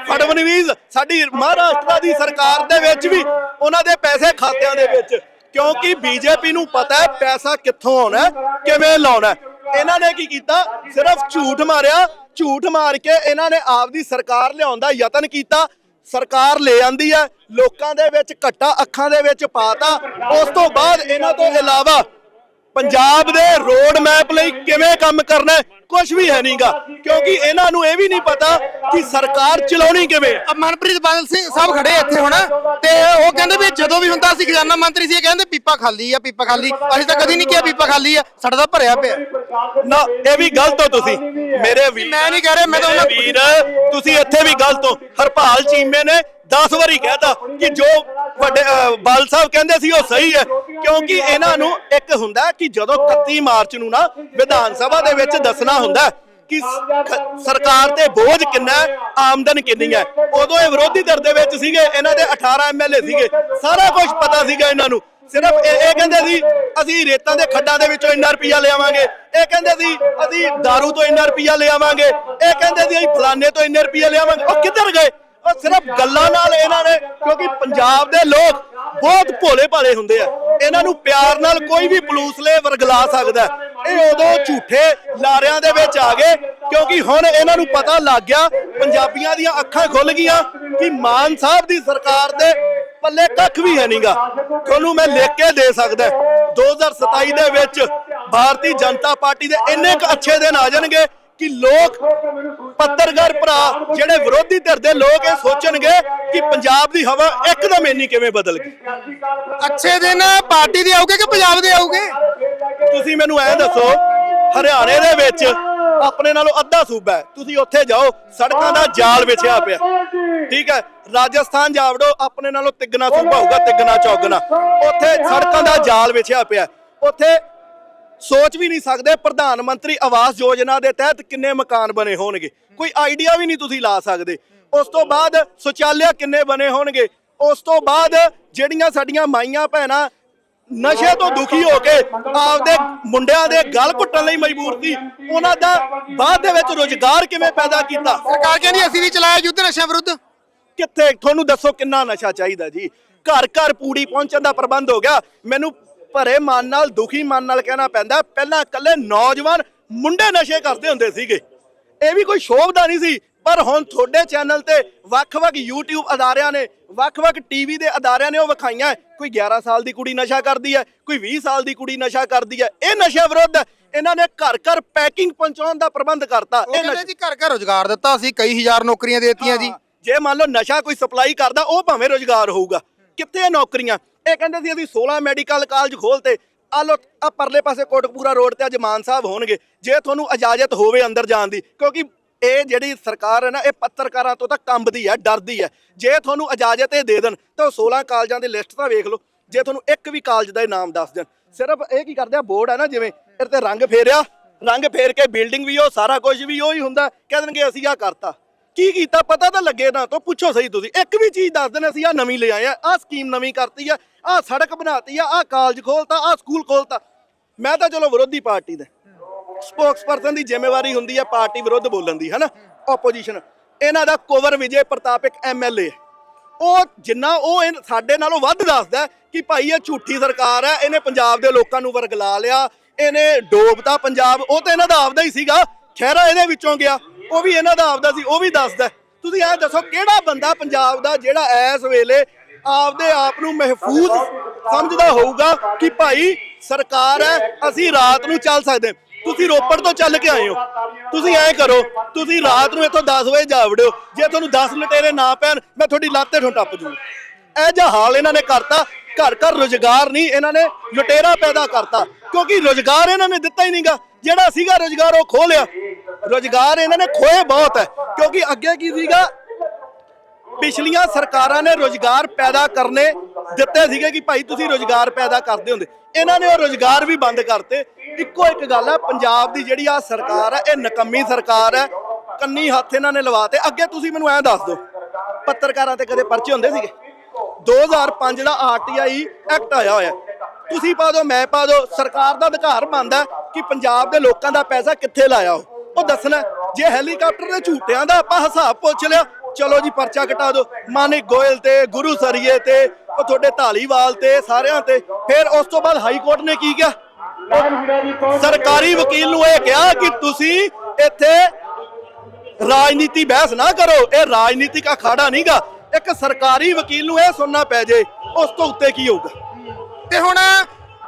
ਫੜਵਨਵੀਜ਼ ਸਾਡੀ ਮਹਾਰਾਸ਼ਟਰ ਦੀ ਸਰਕਾਰ ਦੇ ਵਿੱਚ ਵੀ ਉਹਨਾਂ ਦੇ ਪੈਸੇ ਖਾਤਿਆਂ ਦੇ ਵਿੱਚ। ਕਿਉਂਕਿ ਬੀਜੇਪੀ ਨੂੰ ਪਤਾ ਹੈ ਪੈਸਾ ਕਿੱਥੋਂ ਆਉਣਾ ਕਿਵੇਂ ਲਾਉਣਾ ਇਹਨਾਂ ਨੇ ਕੀ ਕੀਤਾ? ਸਿਰਫ ਝੂਠ ਮਾਰਿਆ। ਝੂਠ ਮਾਰ ਕੇ ਇਹਨਾਂ ਨੇ ਆਪਦੀ ਸਰਕਾਰ ਲਿਆਉਣ ਦਾ ਯਤਨ ਕੀਤਾ। ਸਰਕਾਰ ਲੈ ਆਂਦੀ ਹੈ। ਲੋਕਾਂ ਦੇ ਵਿੱਚ ਘੱਟਾ ਅੱਖਾਂ ਦੇ ਵਿੱਚ ਪਾਤਾ। ਉਸ ਤੋਂ ਬਾਅਦ ਇਹਨਾਂ ਤੋਂ ਇਲਾਵਾ ਪੰਜਾਬ ਦੇ ਰੋਡ ਮੈਪ ਲਈ ਕਿਵੇਂ ਕੰਮ ਕਰਨਾ ਕੁਝ ਵੀ ਹੈ ਨਹੀਂਗਾ ਕਿਉਂਕਿ ਇਹਨਾਂ ਨੂੰ ਇਹ ਵੀ ਨਹੀਂ ਪਤਾ ਕਿ ਸਰਕਾਰ ਚਲਾਉਣੀ ਕਿਵੇਂ ਹੈ। ਮਨਪ੍ਰੀਤ ਬਾਦਲ ਸਿੰਘ ਸਾਹਿਬ ਖੜੇ ਇੱਥੇ ਹੁਣ ਤੇ ਉਹ ਕਹਿੰਦੇ ਵੀ ਜਦੋਂ ਵੀ ਹੁੰਦਾ ਸੀ ਖਜ਼ਾਨਾ ਮੰਤਰੀ ਸੀ ਇਹ ਕਹਿੰਦੇ ਪੀਪਾ ਖਾਲੀ ਆ ਪੀਪਾ ਖਾਲੀ। ਅਸੀਂ ਤਾਂ ਕਦੀ ਨਹੀਂ ਕਿਹਾ ਪੀਪਾ ਖਾਲੀ ਆ ਸਾਡਾ ਤਾਂ ਭਰਿਆ ਪਿਆ। ਨਾ ਇਹ ਵੀ ਗਲਤ ਹੋ ਤੁਸੀਂ। ਮੇਰੇ ਵੀਰ ਮੈਂ ਨਹੀਂ ਕਹਿ ਰਿਹਾ, ਮੈਂ ਤਾਂ ਉਹਨਾਂ- ਵੀਰ ਤੁਸੀਂ ਇੱਥੇ ਵੀ ਗਲਤ ਹੋ। ਹਰਪਾਲ ਚੀਮੇ ਨੇ 10 ਵਾਰੀ ਕਹਿਤਾ ਕਿ ਜੋ ਵੱਡੇ ਬਾਲ ਸਾਹਿਬ ਕਹਿੰਦੇ ਸੀ ਉਹ ਸਹੀ ਹੈ, ਕਿਉਂਕਿ ਇਹਨਾਂ ਨੂੰ ਇੱਕ ਹੁੰਦਾ ਕਿ ਜਦੋਂ 31 ਮਾਰਚ ਨੂੰ ਨਾ ਵਿਧਾਨ ਸਭਾ ਦੇ ਵਿੱਚ ਦੱਸਣਾ ਹੁੰਦਾ ਕਿ ਸਰਕਾਰ ਤੇ ਬੋਝ ਕਿੰਨਾ ਹੈ, ਆਮਦਨ ਕਿੰਨੀ ਹੈ। ਉਦੋਂ ਇਹ ਵਿਰੋਧੀ ਧਿਰ ਦੇ ਵਿੱਚ ਸੀਗੇ, ਇਹਨਾਂ ਦੇ 18 ਐਮਐਲਏ ਸੀਗੇ। ਸਾਰਾ ਕੁਝ ਪਤਾ ਸੀਗਾ ਇਹਨਾਂ ਨੂੰ। ਸਿਰਫ ਇਹ ਕਹਿੰਦੇ ਸੀ, ਅਸੀਂ ਰੇਤਾਂ ਦੇ ਖੱਡਾਂ ਦੇ ਵਿੱਚੋਂ ਇੰਨਾ ਰੁਪਈਆ ਲਿਆਵਾਂਗੇ। ਇਹ ਕਹਿੰਦੇ ਸੀ, ਅਸੀਂ दारू ਤੋਂ ਇੰਨਾ ਰੁਪਈਆ ਲਿਆਵਾਂਗੇ। ਇਹ ਕਹਿੰਦੇ ਸੀ, ਅਸੀਂ ਫਲਾਣੇ ਤੋਂ ਇੰਨੇ ਰੁਪਈਆ ਲਿਆਵਾਂਗੇ। ਉਹ ਕਿੱਧਰ ਗਏ? ਉਹ ਸਿਰਫ ਗੱਲਾਂ ਨਾਲ ਇਹਨਾਂ ਨੇ, ਕਿਉਂਕਿ ਪੰਜਾਬ ਦੇ ਲੋਕ ਬਹੁਤ ਭੋਲੇ ਭਾਲੇ ਹੁੰਦੇ ਆ। ਇਹਨਾਂ ਨੂੰ ਪਿਆਰ ਨਾਲ ਕੋਈ ਵੀ ਬਲੂਸਲੇ ਵਰਗਲਾ ਸਕਦਾ ਇਹ ਉਦੋਂ ਝੂਠੇ ਲਾਰਿਆਂ ਦੇ ਵਿੱਚ ਆ ਗਏ, ਕਿਉਂਕਿ ਹੁਣ ਇਹਨਾਂ ਨੂੰ ਪਤਾ ਲੱਗ ਗਿਆ, ਪੰਜਾਬੀਆਂ ਦੀਆਂ ਅੱਖਾਂ ਖੁੱਲ ਗਈਆਂ ਕਿ ਮਾਨ ਸਾਹਿਬ ਦੀ ਸਰਕਾਰ ਦੇ ਪੱਲੇ ਕੱਖ ਵੀ ਹੈ ਨਹੀਂਗਾ ਤੁਹਾਨੂੰ ਮੈਂ ਲਿਖ ਕੇ ਦੇ ਸਕਦਾ 2027 ਦੇ ਵਿੱਚ ਭਾਰਤੀ ਜਨਤਾ ਪਾਰਟੀ ਦੇ ਇੰਨੇ ਕੁ ਅੱਛੇ ਦਿਨ ਆ ਜਾਣਗੇ ਕਿ ਲੋਕ ਪੱਤਰਕਾਰ ਭਰਾ ਜਿਹੜੇ ਵਿਰੋਧੀ ਧਿਰ ਦੇ ਲੋਕ ਇਹ ਸੋਚਣਗੇ ਕਿ ਪੰਜਾਬ ਦੀ ਹਵਾ ਇੱਕਦਮ ਇੰਨੀ ਕਿਵੇਂ ਬਦਲ ਗਈ? ਅੱਛੇ ਦਿਨ ਪਾਰਟੀ ਦੇ ਆਉਗੇ ਕਿ ਪੰਜਾਬ ਦੇ ਆਉਗੇ? ਤੁਸੀਂ ਮੈਨੂੰ ਐ ਦੱਸੋ ਹਰਿਆਣੇ ਦੇ ਵਿੱਚ ਆਪਣੇ ਨਾਲੋਂ ਅੱਧਾ ਸੂਬਾ ਹੈ। ਤੁਸੀਂ ਉੱਥੇ ਜਾਓ ਸੜਕਾਂ ਦਾ ਜਾਲ ਵਿਛਿਆ ਪਿਆ। ਠੀਕ ਹੈ ਰਾਜਸਥਾਨ ਜਾ ਵੜੋ ਆਪਣੇ ਨਾਲੋਂ ਤਿੱਗਣਾ ਸੂਬਾ ਹੋਊਗਾ ਤਿੱਗਣਾ ਚੌਗਣਾ। ਉੱਥੇ ਸੜਕਾਂ ਦਾ ਜਾਲ ਵਿਛਿਆ ਪਿਆ ਉੱਥੇ ਸੋਚ ਵੀ ਨਹੀਂ ਸਕਦੇ ਪ੍ਰਧਾਨ ਮੰਤਰੀ ਆਵਾਸ ਯੋਜਨਾ ਦੇ ਤਹਿਤ ਕਿੰਨੇ ਮਕਾਨ ਬਣੇ ਹੋਣਗੇ। ਕੋਈ ਆਈਡੀਆ ਵੀ ਨਹੀਂ ਤੁਸੀਂ ਲਾ ਸਕਦੇ। ਉਸ ਤੋਂ ਬਾਅਦ ਸ਼ੌਚਾਲਿਆ ਕਿੰਨੇ ਬਣੇ ਹੋਣਗੇ। ਉਸ ਤੋਂ ਬਾਅਦ ਜਿਹੜੀਆਂ ਸਾਡੀਆਂ ਮਾਈਆਂ ਭੈਣਾਂ ਨਸ਼ੇ ਤੋਂ ਦੁਖੀ ਹੋ ਕੇ ਆਪਦੇ ਮੁੰਡਿਆਂ ਦੇ ਗਲ ਘੁੱਟਣ ਲਈ ਮਜਬੂਰ ਸੀ ਉਹਨਾਂ ਦਾ ਬਾਅਦ ਦੇ ਵਿੱਚ ਰੋਜ਼ਗਾਰ ਕਿਵੇਂ ਪੈਦਾ ਕੀਤਾ? ਸਰਕਾਰ ਕਹਿੰਦੀ ਅਸੀਂ ਵੀ ਚਲਾਇਆ ਯੁੱਧ ਨਸ਼ਾ ਵਿਰੁੱਧ। ਕਿੱਥੇ? ਤੁਹਾਨੂੰ ਦੱਸੋ ਕਿੰਨਾ ਨਸ਼ਾ ਚਾਹੀਦਾ ਜੀ। ਘਰ ਘਰ ਪੂੜੀ ਪਹੁੰਚਣ ਦਾ ਪ੍ਰਬੰਧ ਹੋ ਗਿਆ। ਮੈਨੂੰ ਭਰੇ ਮਨ ਨਾਲ ਦੁਖੀ ਮਨ ਨਾਲ ਕਹਿਣਾ ਪੈਂਦਾ ਪਹਿਲਾਂ ਇਕੱਲੇ ਨੌਜਵਾਨ ਮੁੰਡੇ ਨਸ਼ੇ ਕਰਦੇ ਹੁੰਦੇ ਸੀਗੇ। ਇਹ ਵੀ ਕੋਈ ਸ਼ੋਭਦਾ ਨਹੀਂ ਸੀ। ਪਰ ਹੁਣ ਤੁਹਾਡੇ ਚੈਨਲ ਤੇ ਵੱਖ-ਵੱਖ YouTube ਅਦਾਰਿਆਂ ਨੇ ਵੱਖ-ਵੱਖ ਟੀਵੀ ਦੇ ਅਦਾਰਿਆਂ ਨੇ ਉਹ ਵਿਖਾਈਆਂ ਕੋਈ 11 ਸਾਲ ਦੀ ਕੁੜੀ ਨਸ਼ਾ ਕਰਦੀ ਹੈ ਕੋਈ 20 ਸਾਲ ਦੀ ਕੁੜੀ ਨਸ਼ਾ ਕਰਦੀ ਹੈ। ਇਹ ਨਸ਼ਾ ਵਿਰੁੱਧ ਹੈ ਇਹਨਾਂ ਨੇ ਘਰ ਘਰ ਪੈਕਿੰਗ ਪਹੁੰਚਾਉਣ ਦਾ ਪ੍ਰਬੰਧ ਕਰਤਾ। ਇਹ ਨਸ਼ਾ ਜੀ ਘਰ ਘਰ ਰੋਜ਼ਗਾਰ ਦਿੱਤਾ ਸੀ ਕਈ ਹਜ਼ਾਰ ਨੌਕਰੀਆਂ ਦੇਤੀਆਂ ਜੀ। ਜੇ ਮੰਨ ਲਓ ਨਸ਼ਾ ਕੋਈ ਸਪਲਾਈ ਕਰਦਾ ਉਹ ਭਾਵੇਂ ਰੋਜ਼ਗਾਰ ਹੋਊਗਾ। ਕਿੱਥੇ ਨੌਕਰੀਆਂ? ਇਹ ਕਹਿੰਦੇ ਸੀ ਅਸੀਂ 16 ਮੈਡੀਕਲ ਕਾਲਜ ਖੋਲਤੇ। ਆ ਲੋ ਆ ਪਰਲੇ ਪਾਸੇ ਕੋਟਕਪੂਰਾ ਰੋਡ ਤੇ ਅੱਜ ਮਾਨ ਸਾਹਿਬ ਹੋਣਗੇ। ਜੇ ਤੁਹਾਨੂੰ ਇਜਾਜ਼ਤ ਹੋਵੇ ਅੰਦਰ ਜਾਣ ਦੀ, ਕਿਉਂਕਿ ਇਹ ਜਿਹੜੀ ਸਰਕਾਰ ਹੈ ਨਾ, ਇਹ ਪੱਤਰਕਾਰਾਂ ਤੋਂ ਤਾਂ ਕੰਬਦੀ ਹੈ, ਡਰਦੀ ਹੈ। ਜੇ ਤੁਹਾਨੂੰ ਇਜਾਜ਼ਤ ਇਹ ਦੇ ਦੇਣ, ਤਾਂ ਉਹ 16 ਕਾਲਜਾਂ ਦੀ ਲਿਸਟ ਤਾਂ ਵੇਖ ਲਓ। ਜੇ ਤੁਹਾਨੂੰ ਇੱਕ ਵੀ ਕਾਲਜ ਦਾ ਹੀ ਨਾਮ ਦੱਸ ਦੇਣ, ਸਿਰਫ ਇਹ ਕੀ ਕਰਦੇ ਆ, ਬੋਰਡ ਹੈ ਨਾ, ਜਿਵੇਂ ਇਹਦੇ ਤੇ ਰੰਗ ਫੇਰਿਆ, ਰੰਗ ਫੇਰ ਕੇ ਬਿਲਡਿੰਗ ਵੀ, ਉਹ ਸਾਰਾ ਕੁਝ ਵੀ, ਉਹ ਹੀ ਹੁੰਦਾ। ਕਹਿ ਦੇਣਗੇ ਅਸੀਂ ਆ ਕਰਤਾ। ਕੀ ਕੀਤਾ? ਪਤਾ ਤਾਂ ਲੱਗੇ ਨਾ ਤੋਂ ਪੁੱਛੋ ਸਹੀ ਤੁਸੀਂ। ਇੱਕ ਵੀ ਚੀਜ਼ ਦੱਸ ਦੇਣ ਅਸੀਂ ਆ ਨਵੀਂ ਲਿਆਏ ਆਏ ਆ ਆ ਸਕੀਮ ਨਵੀਂ ਕਰਤੀ ਆ ਆ ਸੜਕ ਬਣਾਤੀ ਆ ਆ ਕਾਲਜ ਖੋਲਤਾ ਆ ਸਕੂਲ ਖੋਲਤਾ। ਮੈਂ ਤਾਂ ਚਲੋ ਵਿਰੋਧੀ ਪਾਰਟੀ ਦਾ। ਸਪੋਕਸਪਰਸਨ ਦੀ ਜ਼ਿੰਮੇਵਾਰੀ ਹੁੰਦੀ ਹੈ ਪਾਰਟੀ ਵਿਰੁੱਧ ਬੋਲਣ ਦੀ, ਹੈਨਾ? ਆਪੋਜੀਸ਼ਨ ਇਹਨਾਂ ਦਾ ਕੋਵਰ ਵਿਜੇ ਪ੍ਰਤਾਪ ਇੱਕ ਐਮਐਲਏ ਉਹ ਜਿੰਨਾ ਉਹ ਇਹ ਸਾਡੇ ਨਾਲੋਂ ਵੱਧ ਦੱਸਦਾ ਕਿ ਭਾਈ ਇਹ ਝੂਠੀ ਸਰਕਾਰ ਹੈ, ਇਹਨੇ ਪੰਜਾਬ ਦੇ ਲੋਕਾਂ ਨੂੰ ਵਰਗਲਾ ਲਿਆ, ਇਹਨੇ ਡੋਬਤਾ ਪੰਜਾਬ, ਉਹ ਤਾਂ ਇਹਨਾਂ ਦਾ ਆਪਦਾ ਹੀ ਸੀਗਾ। ਖੈਰਾ ਇਹਦੇ ਵਿੱਚੋਂ ਗਿਆ। ਉਹ ਵੀ ਇਹਨਾਂ ਦਾ ਆਪਦਾ ਸੀ, ਉਹ ਵੀ ਦੱਸਦਾ। ਤੁਸੀਂ ਇਹ ਦੱਸੋ, ਕਿਹੜਾ ਬੰਦਾ ਪੰਜਾਬ ਦਾ ਜਿਹੜਾ ਇਸ ਵੇਲੇ ਆਪਦੇ ਆਪ ਨੂੰ ਮਹਿਫੂਜ਼ ਸਮਝਦਾ ਹੋਊਗਾ ਕਿ ਭਾਈ ਸਰਕਾਰ ਹੈ, ਅਸੀਂ ਰਾਤ ਨੂੰ ਚੱਲ ਸਕਦੇ ਤੁਸੀਂ ਰੋਪੜ ਤੋਂ ਚੱਲ ਕੇ ਆਏ ਹੋ। ਤੁਸੀਂ ਐਂ ਕਰੋ, ਤੁਸੀਂ ਰਾਤ ਨੂੰ ਇੱਥੋਂ 10 ਵਜੇ ਜਾ ਵੜਿਓ। ਜੇ ਤੁਹਾਨੂੰ 10 ਲਟੇਰੇ ਨਾ ਪੈਣ, ਮੈਂ ਤੁਹਾਡੀ ਲੱਤ ਹੇਠੋਂ ਟੱਪ ਜੂ ਇਹ ਜਿਹਾ ਹਾਲ ਇਹਨਾਂ ਨੇ ਕਰਤਾ। ਘਰ ਘਰ ਰੋਜ਼ਗਾਰ ਨਹੀਂ, ਇਹਨਾਂ ਨੇ ਲੁਟੇਰਾ ਪੈਦਾ ਕਰਤਾ। ਕਿਉਂਕਿ ਰੋਜ਼ਗਾਰ ਇਹਨਾਂ ਨੇ ਦਿੱਤਾ ਹੀ ਨਹੀਂਗਾ ਜਿਹੜਾ ਸੀਗਾ ਰੋਜ਼ਗਾਰ ਉਹ ਖੋਹ ਲਿਆ। ਰੋਜ਼ਗਾਰ ਇਹਨਾਂ ਨੇ ਖੋਏ ਬਹੁਤ ਹੈ, ਕਿਉਂਕਿ ਅੱਗੇ ਕੀ ਸੀਗਾ? ਪਿਛਲੀਆਂ ਸਰਕਾਰਾਂ ਨੇ ਰੋਜ਼ਗਾਰ ਪੈਦਾ ਕਰਨੇ ਦਿੱਤੇ ਸੀਗੇ ਕਿ ਭਾਈ ਤੁਸੀਂ ਰੋਜ਼ਗਾਰ ਪੈਦਾ ਕਰਦੇ ਹੁੰਦੇ। ਇਹਨਾਂ ਨੇ ਉਹ ਰੋਜ਼ਗਾਰ ਵੀ ਬੰਦ ਕਰਤੇ। ਇੱਕੋ ਇੱਕ ਗੱਲ ਹੈ, ਪੰਜਾਬ ਦੀ ਜਿਹੜੀ ਆ ਸਰਕਾਰ ਹੈ, ਇਹ ਨਕੰਮੀ ਸਰਕਾਰ ਹੈ, ਕੰਨੀ ਹੱਥ ਇਹਨਾਂ ਨੇ ਲਵਾਤੇ। ਅੱਗੇ ਤੁਸੀਂ ਮੈਨੂੰ ਐਂ ਦੱਸ ਦਿਓ, ਪੱਤਰਕਾਰਾਂ ਤੇ ਕਦੇ ਪਰਚੇ ਹੁੰਦੇ ਸੀਗੇ? 2005 ਦਾ ਆਰਟੀਆਈ ਐਕਟ ਆਇਆ ਹੋਇਆ। ਤੁਸੀਂ ਪਾ ਦਿਓ, ਮੈਂ ਪਾ ਦਿਓ। ਸਰਕਾਰ ਦਾ ਅਧਿਕਾਰ ਬਣਦਾ ਕਿ ਪੰਜਾਬ ਦੇ ਲੋਕਾਂ ਦਾ ਪੈਸਾ ਕਿੱਥੇ ਲਾਇਆ ਉਹ ਉਹ ਦੱਸਣਾ ਜੇ ਹੈਲੀਕਾਪਟਰ ਦੇ ਝੂਟਿਆਂ ਦਾ ਆਪਾਂ ਹਿਸਾਬ ਪੁੱਛ ਲਿਆ, ਚਲੋ ਜੀ ਪਰਚਾ ਕਟਾ ਦਿਓ। ਮਾਨਿਕ ਗੋਇਲ ਤੇ, ਗੁਰੂ ਸਰੀਏ ਤੇ, ਉਹ ਤੁਹਾਡੇ ਢਾਲੀਵਾਲ ਤੇ, ਸਾਰਿਆਂ ਤੇ। ਫਿਰ ਉਸ ਤੋਂ ਬਾਅਦ ਹਾਈ ਕੋਰਟ ਨੇ ਕੀ ਕਿਹਾ? ਸਰਕਾਰੀ ਵਕੀਲ ਨੂੰ ਇਹ ਕਿਹਾ ਕਿ ਤੁਸੀਂ ਇੱਥੇ ਰਾਜਨੀਤੀ ਬਹਿਸ ਨਾ ਕਰੋ, ਇਹ ਰਾਜਨੀਤਿਕ ਅਖਾੜਾ ਨਹੀਂਗਾ। ਇੱਕ ਸਰਕਾਰੀ ਵਕੀਲ ਨੂੰ ਇਹ ਸੁਣਨਾ ਪੈ ਜੇ, ਉਸ ਤੋਂ ਉੱਤੇ ਕੀ ਹੋਊਗਾ? ਤੇ ਹੁਣ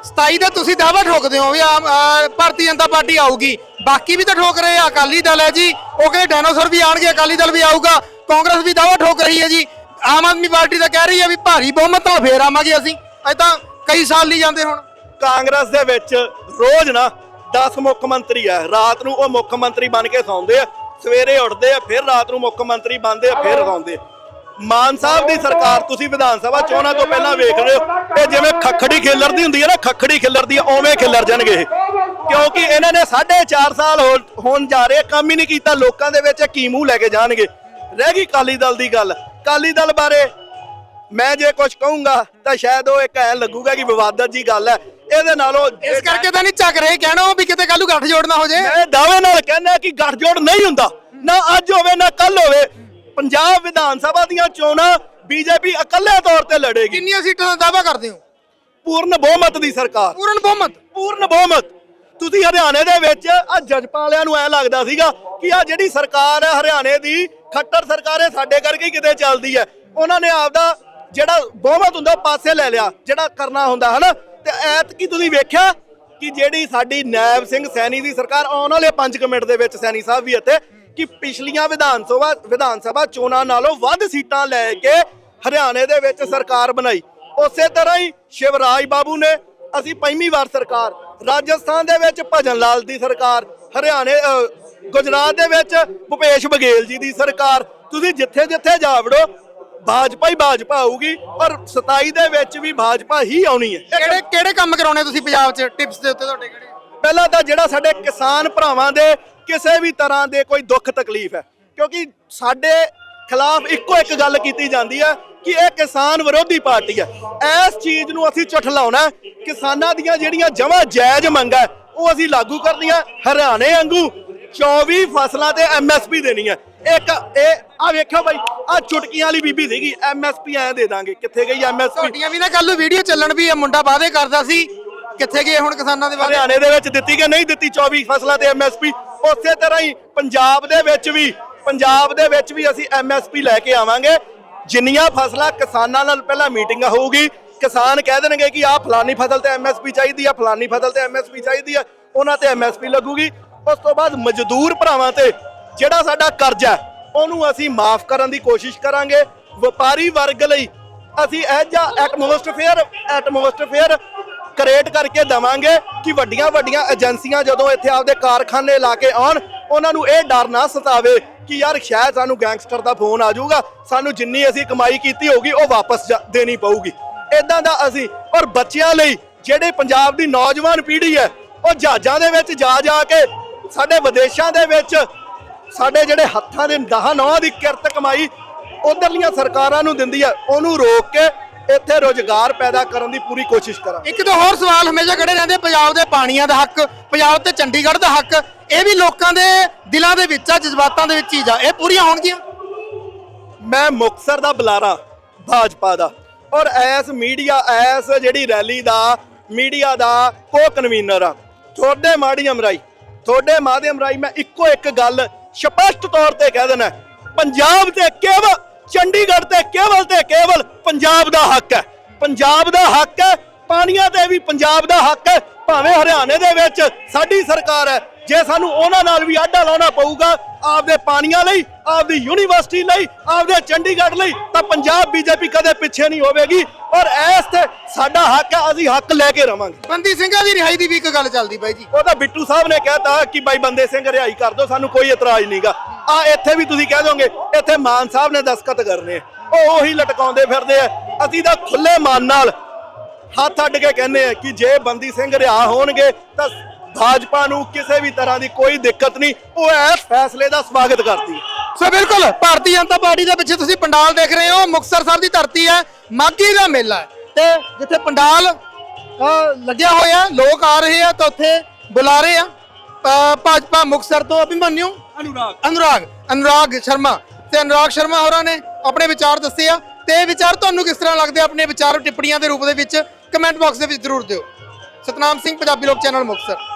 27 ਦਾ ਤੁਸੀਂ ਦਾਅਵਾ ਠੋਕਦੇ ਹੋ ਵੀ ਆਮ ਅਹ, ਭਾਰਤੀ ਜਨਤਾ ਪਾਰਟੀ ਆਊਗੀ। ਬਾਕੀ ਵੀ ਤਾਂ ਠੋਕ ਰਹੇ ਆ ਅਕਾਲੀ ਦਲ ਹੈ ਜੀ। ਉਹ ਕਹਿੰਦੇ ਡਾਇਨੋਸੌਰ ਵੀ ਆਣਗੇ ਅਕਾਲੀ ਦਲ ਵੀ ਆਊਗਾ। ਕਾਂਗਰਸ ਵੀ ਦਾਅਵਾ ਠੋਕ ਰਹੀ ਹੈ ਜੀ। ਆਮ ਆਦਮੀ ਪਾਰਟੀ ਤਾਂ ਕਹਿ ਰਹੀ ਹੈ ਵੀ ਭਾਰੀ ਬਹੁਮਤ ਨਾਲ ਫੇਰ ਆਵਾਂਗੇ ਅਸੀਂ। ਇਹ ਤਾਂ ਕਈ ਸਾਲ ਨਹੀਂ ਜਾਂਦੇ ਹੁਣ। ਕਾਂਗਰਸ ਦੇ ਵਿੱਚ ਰੋਜ਼ ਨਾ 10 ਮੁੱਖ ਮੰਤਰੀ ਆ। ਰਾਤ ਨੂੰ ਉਹ ਮੁੱਖ ਮੰਤਰੀ ਬਣ ਕੇ ਸੌਂਦੇ ਆ। ਸਵੇਰੇ ਉੱਠਦੇ ਆ ਫਿਰ ਰਾਤ ਨੂੰ ਮੁੱਖ ਮੰਤਰੀ ਬਣਦੇ ਆ ਫਿਰ ਸੌਂਦੇ ਆ। ਮਾਨ ਸਾਹਿਬ ਦੀ ਸਰਕਾਰ ਤੁਸੀਂ ਵਿਧਾਨ ਸਭਾ ਚੋਣਾਂ ਤੋਂ ਪਹਿਲਾਂ ਵੇਖ ਰਹੇ ਹੋ ਇਹ ਜਿਵੇਂ ਖੱਖੜੀ ਖਿੱਲਰਦੀ ਹੁੰਦੀ ਹੈ ਨਾ ਖੱਖੜੀ ਖਿੱਲਰਦੀ ਆ ਉਵੇਂ ਖਿੱਲਰ ਜਾਣਗੇ ਇਹ। ਕਿਉਂਕਿ ਇਹਨਾਂ ਨੇ 4.5 ਸਾਲ ਹੋ- ਹੋਣ ਜਾ ਰਹੇ ਕੰਮ ਹੀ ਨਹੀਂ ਕੀਤਾ ਲੋਕਾਂ ਦੇ ਵਿੱਚ ਕੀ ਮੂੰਹ ਲੈ ਕੇ ਜਾਣਗੇ। ਰਹਿ ਗਈ ਕਾਲੀ ਦਲ ਦੀ ਗੱਲ। ਕਾਲੀ ਦਲ ਬਾਰੇ ਮੈਂ ਜੇ ਕੁਝ ਕਹੂੰਗਾ ਤਾਂ ਸ਼ਾਇਦ ਉਹ ਇੱਕ ਐ ਲੱਗੂਗਾ ਕਿ ਵਿਵਾਦਤ ਜੀ ਗੱਲ ਹੈ। ਇਹਦੇ ਨਾਲੋਂ ਇਸ ਕਰਕੇ ਤਾਂ ਨਹੀਂ ਚੱਕ ਰਹੇ ਕਹਿਣਾ ਵੀ ਕਿਤੇ ਕੱਲੂ ਗੱਠ ਜੋੜਨਾ ਹੋ ਜੇ। ਮੈਂ ਦਾਅਵੇ ਨਾਲ ਕਹਿੰਦਾ ਕਿ ਗੱਠਜੋੜ ਨਹੀਂ ਹੁੰਦਾ। ਨਾ ਅੱਜ ਹੋਵੇ ਨਾ ਕੱਲ ਹੋਵੇ। ਪੰਜਾਬ ਵਿਧਾਨ ਸਭਾ ਦੀਆਂ ਚੋਣਾਂ ਬੀਜੇਪੀ ਇਕੱਲੇ ਤੌਰ ਤੇ ਲੜੇਗੀ। ਕਿੰਨੀਆਂ ਸੀਟਾਂ ਦਾ ਦਾਅਵਾ ਕਰਦੇ ਹੋ? ਪੂਰਨ ਬਹੁਮਤ ਦੀ ਸਰਕਾਰ। ਪੂਰਨ ਬਹੁਮਤ? ਪੂਰਨ ਬਹੁਮਤ। ਤੁਸੀਂ ਹਰਿਆਣੇ ਦੇ ਵਿੱਚ ਆ ਜਜਪਾਂ ਵਾਲਿਆਂ ਨੂੰ ਐ ਲੱਗਦਾ ਸੀਗਾ ਕਿ ਆ ਜਿਹੜੀ ਸਰਕਾਰ ਹੈ ਹਰਿਆਣੇ ਦੀ ਖੱਟਰ ਸਰਕਾਰ ਹੈ ਸਾਡੇ ਕਰਕੇ ਹੀ ਕਿਤੇ ਚੱਲਦੀ ਹੈ ਉਹਨਾਂ ਨੇ ਆਪਦਾ ਜਿਹੜਾ ਬਹੁਮਤ ਹੁੰਦਾ ਪਾਸੇ ਲੈ ਲਿਆ ਜਿਹੜਾ ਕਰਨਾ ਹੁੰਦਾ ਹਨਾ? ਤੇ ਐਤਕੀ ਤੁਸੀਂ ਵੇਖਿਆ ਕਿ ਜਿਹੜੀ ਸਾਡੀ ਨੈਬ ਸਿੰਘ ਸੈਣੀ ਦੀ ਸਰਕਾਰ ਆਉਣ ਵਾਲੇ 5 ਮਿੰਟ ਦੇ ਵਿੱਚ ਸੈਣੀ ਸਾਹਿਬ ਵੀ ਇੱਥੇ ਕਿ ਪਿਛਲੀਆਂ ਵਿਧਾਨ ਸਭਾ ਵਿਧਾਨ ਸਭਾ ਚੋਣਾਂ ਨਾਲੋਂ ਵੱਧ ਸੀਟਾਂ ਲੈ ਕੇ ਹਰਿਆਣੇ ਦੇ ਵਿੱਚ ਸਰਕਾਰ ਬਣਾਈ। ਉਸੇ ਤਰ੍ਹਾਂ ਹੀ ਸ਼ਿਵਰਾਜ ਬਾਬੂ ਨੇ ਅਸੀਂ ਪੰਜਵੀਂ ਵਾਰ ਸਰਕਾਰ, ਰਾਜਸਥਾਨ ਦੇ ਵਿੱਚ ਭਜਨ ਲਾਲ ਦੀ ਸਰਕਾਰ, ਹਰਿਆਣੇ ਗੁਜਰਾਤ ਦੇ ਵਿੱਚ ਭੁਪੇਸ਼ ਬਘੇਲ ਜੀ ਦੀ ਸਰਕਾਰ। ਤੁਸੀਂ ਜਿੱਥੇ ਜਿੱਥੇ ਜਾ ਵੜੋ, ਭਾਜਪਾ ਹੀ ਭਾਜਪਾ ਆਊਗੀ ਔਰ 27 ਦੇ ਵਿੱਚ ਵੀ ਭਾਜਪਾ ਹੀ ਆਉਣੀ ਹੈ। ਕਿਹੜੇ ਕਿਹੜੇ ਕੰਮ ਕਰਾਉਣੇ ਤੁਸੀਂ ਪੰਜਾਬ 'ਚ? ਟਿਪਸ ਦੇ ਉੱਤੇ ਤੁਹਾਡੇ ਕਿਹੜੇ ਪਹਿਲਾਂ ਤਾਂ ਜਿਹੜਾ ਸਾਡੇ ਕਿਸਾਨ ਭਰਾਵਾਂ ਦੇ ਕਿਸੇ ਵੀ ਤਰ੍ਹਾਂ ਦੇ ਕੋਈ ਦੁੱਖ ਤਕਲੀਫ ਹੈ ਕਿਉਂਕਿ ਸਾਡੇ ਖਿਲਾਫ ਇੱਕੋ ਇੱਕ ਗੱਲ ਕੀਤੀ ਜਾਂਦੀ ਹੈ ਕਿ ਇਹ ਕਿਸਾਨ ਵਿਰੋਧੀ ਪਾਰਟੀ ਹੈ। ਇਸ ਚੀਜ਼ ਨੂੰ ਅਸੀਂ ਝੁਠਲਾਉਣਾ ਹੈ। ਕਿਸਾਨਾਂ ਦੀਆਂ ਜਿਹੜੀਆਂ ਜਮਾਂ ਜਾਇਜ਼ ਮੰਗਾਂ ਹੈ, ਉਹ ਅਸੀਂ ਲਾਗੂ ਕਰਨੀਆਂ ਹਰਿਆਣੇ ਵਾਂਗੂ। 24 ਫਸਲਾਂ ਤੇ ਐਮਐਸਪੀ ਦੇਣੀ ਹੈ। ਇੱਕ ਇਹ ਆ ਵੇਖੋ ਬਾਈ ਆ ਚੁਟਕੀਆਂ ਵਾਲੀ ਬੀਬੀ ਸੀਗੀ ਐਮਐਸਪੀ ਐ ਦੇ ਦਾਂਗੇ। ਕਿੱਥੇ ਗਈ ਐਮਐਸਪੀ ਤੁਹਾਡੀਆਂ ਵੀ ਨਾ ਕੱਲ ਨੂੰ ਵੀਡੀਓ ਚੱਲਣ ਵੀ ਇਹ ਮੁੰਡਾ ਵਾਅਦੇ ਕਰਦਾ ਸੀ। ਕਿੱਥੇ ਗਏ ਹੁਣ ਕਿਸਾਨਾਂ ਦੇ ਵਾਅਦੇ ਹਰਿਆਣੇ ਦੇ ਵਿੱਚ ਦਿੱਤੀ ਕਿ ਨਹੀਂ ਦਿੱਤੀ? 24 ਫਸਲਾਂ ਤੇ ਐਮਐਸਪੀ ਉਸੇ ਤਰ੍ਹਾਂ ਹੀ ਪੰਜਾਬ ਦੇ ਵਿੱਚ ਵੀ, ਪੰਜਾਬ ਦੇ ਵਿੱਚ ਵੀ ਅਸੀਂ ਐਮਐਸਪੀ ਲੈ ਕੇ ਆਵਾਂਗੇ। ਜਿੰਨੀਆਂ ਫਸਲਾਂ ਕਿਸਾਨਾਂ ਨਾਲ ਪਹਿਲਾਂ ਮੀਟਿੰਗ ਹੋਊਗੀ, ਕਿਸਾਨ ਕਹਿ ਦੇਣਗੇ ਕਿ ਆਹ ਫਲਾਨੀ ਫਸਲ ਤੇ ਐਮਐਸਪੀ ਚਾਹੀਦੀ ਆ, ਫਲਾਨੀ ਫਸਲ ਤੇ ਐਮਐਸਪੀ ਚਾਹੀਦੀ ਆ, ਉਹਨਾਂ ਤੇ ਐਮਐਸਪੀ ਲੱਗੂਗੀ। ਉਸ ਤੋਂ ਬਾਅਦ ਮਜ਼ਦੂਰ ਭਰਾਵਾਂ ਤੇ ਜਿਹੜਾ ਸਾਡਾ ਕਰਜ਼ਾ ਉਹਨੂੰ ਅਸੀਂ ਮਾਫ ਕਰਨ ਦੀ ਕੋਸ਼ਿਸ਼ ਕਰਾਂਗੇ। ਵਪਾਰੀ ਵਰਗ ਲਈ ਅਸੀਂ ਇਹ ਜਿਹਾ ਐਟਮੋਸਫੇਅਰ ਐਟਮੋਸਫੇਅਰ ਕ੍ਰੀਏਟ ਕਰਕੇ ਦਵਾਂਗੇ ਕਿ ਵੱਡੀਆਂ ਵੱਡੀਆਂ ਏਜੰਸੀਆਂ ਜਦੋਂ ਇੱਥੇ ਆਪਦੇ ਕਾਰਖਾਨੇ ਲਾ ਕੇ ਆਉਣ, ਉਹਨਾਂ ਨੂੰ ਇਹ ਡਰ ਨਾ ਸਤਾਵੇ ਕਿ ਯਾਰ ਸ਼ਾਇਦ ਸਾਨੂੰ ਗੈਂਗਸਟਰ ਦਾ ਫੋਨ ਆ ਜਾਊਗਾ, ਸਾਨੂੰ ਜਿੰਨੀ ਅਸੀਂ ਕਮਾਈ ਕੀਤੀ ਹੋਊਗੀ, ਉਹ ਵਾਪਸ ਜਾ- ਦੇਣੀ ਪਊਗੀ। ਇਦਾਂ ਦਾ ਅਸੀਂ, ਔਰ ਬੱਚਿਆਂ ਲਈ ਜਿਹੜੇ ਪੰਜਾਬ ਦੀ ਨੌਜਵਾਨ ਪੀੜ੍ਹੀ ਹੈ, ਉਹ ਜਹਾਜ਼ਾਂ ਦੇ ਵਿੱਚ ਜਾ ਜਾ ਕੇ, ਸਾਡੇ ਵਿਦੇਸ਼ਾਂ ਦੇ ਵਿੱਚ, ਸਾਡੇ ਜਿਹੜੇ ਹੱਥਾਂ ਦੇ ਦਹਾਂ ਨੌਂ ਦੀ ਕਿਰਤ ਕਮਾਈ, ਉਧਰਲੀਆਂ ਸਰਕਾਰਾਂ ਨੂੰ ਦਿੰਦੀ ਹੈ, ਉਹਨੂੰ ਰੋਕ ਕੇ ਇੱਥੇ ਰੋਜ਼ਗਾਰ ਪੈਦਾ ਕਰਨ ਦੀ ਪੂਰੀ ਕੋਸ਼ਿਸ਼ ਕਰਾਂਗੇ ਇੱਕ ਤਾਂ ਹੋਰ ਸਵਾਲ ਹਮੇਸ਼ਾ ਖੜੇ ਰਹਿੰਦੇ ਪੰਜਾਬ ਦੇ ਪਾਣੀਆਂ ਦਾ ਹੱਕ ਪੰਜਾਬ ਤੇ ਚੰਡੀਗੜ੍ਹ ਦਾ ਹੱਕ ਇਹ ਵੀ ਲੋਕਾਂ ਦੇ ਦਿਲਾਂ ਦੇ ਵਿੱਚ ਆ ਜਜ਼ਬਾਤਾਂ ਦੇ ਵਿੱਚ ਚੀਜ਼ ਆ ਇਹ ਪੂਰੀਆਂ ਹੋਣਗੀਆਂ? ਮੈਂ ਮੁਕਤਸਰ ਦਾ ਬੁਲਾਰਾ ਭਾਜਪਾ ਦਾ। ਔਰ ਐਸ ਮੀਡੀਆ ਐਸ ਜਿਹੜੀ ਰੈਲੀ ਦਾ ਮੀਡੀਆ ਦਾ ਕੋ ਕਨਵੀਨਰ ਆ। ਤੁਹਾਡੇ ਮਾਧਿਅਮ ਰਾਈ ਤੁਹਾਡੇ ਮਾਧਿਅਮ ਰਾਈ ਮੈਂ ਇੱਕੋ ਇੱਕ ਗੱਲ ਸਪਸ਼ਟ ਤੌਰ ਤੇ ਕਹਿ ਦੇਣਾ ਹੈ, ਪੰਜਾਬ ਤੇ ਕੇਵਲ ਚੰਡੀਗੜ੍ਹ ਤੇ ਕੇਵਲ ਤੇ ਕੇਵਲ ਪੰਜਾਬ ਦਾ ਹੱਕ ਹੈ। ਪੰਜਾਬ ਦਾ ਹੱਕ ਹੈ ਪਾਣੀਆਂ ਤੇ ਵੀ ਪੰਜਾਬ ਦਾ ਹੱਕ ਹੈ ਭਾਵੇਂ ਹਰਿਆਣੇ ਦੇ ਵਿੱਚ ਸਾਡੀ ਸਰਕਾਰ ਹੈ। ਜੇ ਸਾਨੂੰ ਉਹਨਾਂ ਨਾਲ ਵੀ ਆਡਾ ਲਾਉਣਾ ਪਊਗਾ ਆਪਦੇ ਪਾਣੀਆਂ ਲਈ ਆਪਦੀ ਯੂਨੀਵਰਸਿਟੀ ਲਈ ਆਪਦੇ ਚੰਡੀਗੜ੍ਹ ਲਈ ਤਾਂ ਪੰਜਾਬ ਬੀਜੇਪੀ ਕਦੇ ਪਿੱਛੇ ਨਹੀਂ ਹੋਵੇਗੀ। ਔਰ ਇਸ ਤੇ ਸਾਡਾ ਹੱਕ ਹੈ ਅਸੀਂ ਹੱਕ ਲੈ ਕੇ ਰਵਾਂਗੇ। ਬੰਦੀ ਸਿੰਘਾਂ ਦੀ ਰਿਹਾਈ ਦੀ ਵੀ ਇੱਕ ਗੱਲ ਚੱਲਦੀ ਬਾਈ ਜੀ। ਉਹ ਤਾਂ ਬਿੱਟੂ ਸਾਹਿਬ ਨੇ ਕਹਿਤਾ ਕਿ ਬਾਈ ਬੰਦੇ ਸਿੰਘ ਰਿਹਾਈ ਕਰ ਦਿਓ ਸਾਨੂੰ ਕੋਈ ਇਤਰਾਜ਼ ਨਹੀਂਗਾ ਆ ਇੱਥੇ ਵੀ ਤੁਸੀਂ ਕਹਿ ਦੋਗੇ ਇੱਥੇ ਮਾਨ ਸਾਹਿਬ ਨੇ ਦਸਖਤ ਕਰਨੇ ਉਹ ਉਹੀ ਲਟਕਾਉਂਦੇ ਫਿਰਦੇ ਆ। ਅਸੀਂ ਤਾਂ ਖੁੱਲੇ ਮਨ ਨਾਲ ਹੱਥ ਅੱਡ ਕੇ ਕਹਿੰਦੇ ਆ ਕਿ ਜੇ ਬੰਦੀ ਸਿੰਘ ਰਿਹਾ ਹੋਣਗੇ ਤਾਂ ਭਾਜਪਾ ਨੂੰ ਕਿਸੇ ਵੀ ਤਰ੍ਹਾਂ ਦੀ ਕੋਈ ਦਿੱਕਤ ਨਹੀਂ। ਉਹ ਇਸ ਫੈਸਲੇ ਦਾ ਸਵਾਗਤ ਕਰਦੀ। ਸੋ ਬਿਲਕੁਲ, ਭਾਰਤੀ ਜਨਤਾ ਪਾਰਟੀ ਦੇ ਪਿੱਛੇ ਤੁਸੀਂ ਪੰਡਾਲ ਦੇਖ ਰਹੇ ਹੋ। ਮੁਕਤਸਰ ਸਾਹਿਬ ਦੀ ਧਰਤੀ ਹੈ ਮਾਗੀ ਦਾ ਮੇਲਾ ਹੈ। ਤੇ ਜਿੱਥੇ ਪੰਡਾਲ ਲੱਗਿਆ ਹੋਇਆ ਲੋਕ ਆ ਰਹੇ ਆ ਤਾਂ ਉੱਥੇ ਬੁਲਾ ਰਹੇ ਆ। ਭਾਜਪਾ ਮੁਕਤਸਰ ਤੋਂ ਅਭਿਮਨਿਊ ਅਨੁਰਾਗ। ਅਨੁਰਾਗ ਅਨੁਰਾਗ ਸ਼ਰਮਾ ਤੇ ਅਨੁਰਾਗ ਸ਼ਰਮਾ ਹੋਰਾਂ ਨੇ ਆਪਣੇ ਵਿਚਾਰ ਦੱਸੇ ਆ ਤੇ ਇਹ ਵਿਚਾਰ ਤੁਹਾਨੂੰ ਕਿਸ ਤਰ੍ਹਾਂ ਲੱਗਦੇ ਆ ਆਪਣੇ ਵਿਚਾਰ ਟਿੱਪਣੀਆਂ ਦੇ ਰੂਪ ਦੇ ਵਿੱਚ? ਕਮੈਂਟ ਬਾਕਸ ਦੇ ਵਿੱਚ ਜ਼ਰੂਰ ਦਿਓ। ਸਤਨਾਮ ਸਿੰਘ, ਪੰਜਾਬੀ ਲੋਕ ਚੈਨਲ ਮੁਕਤਸਰ।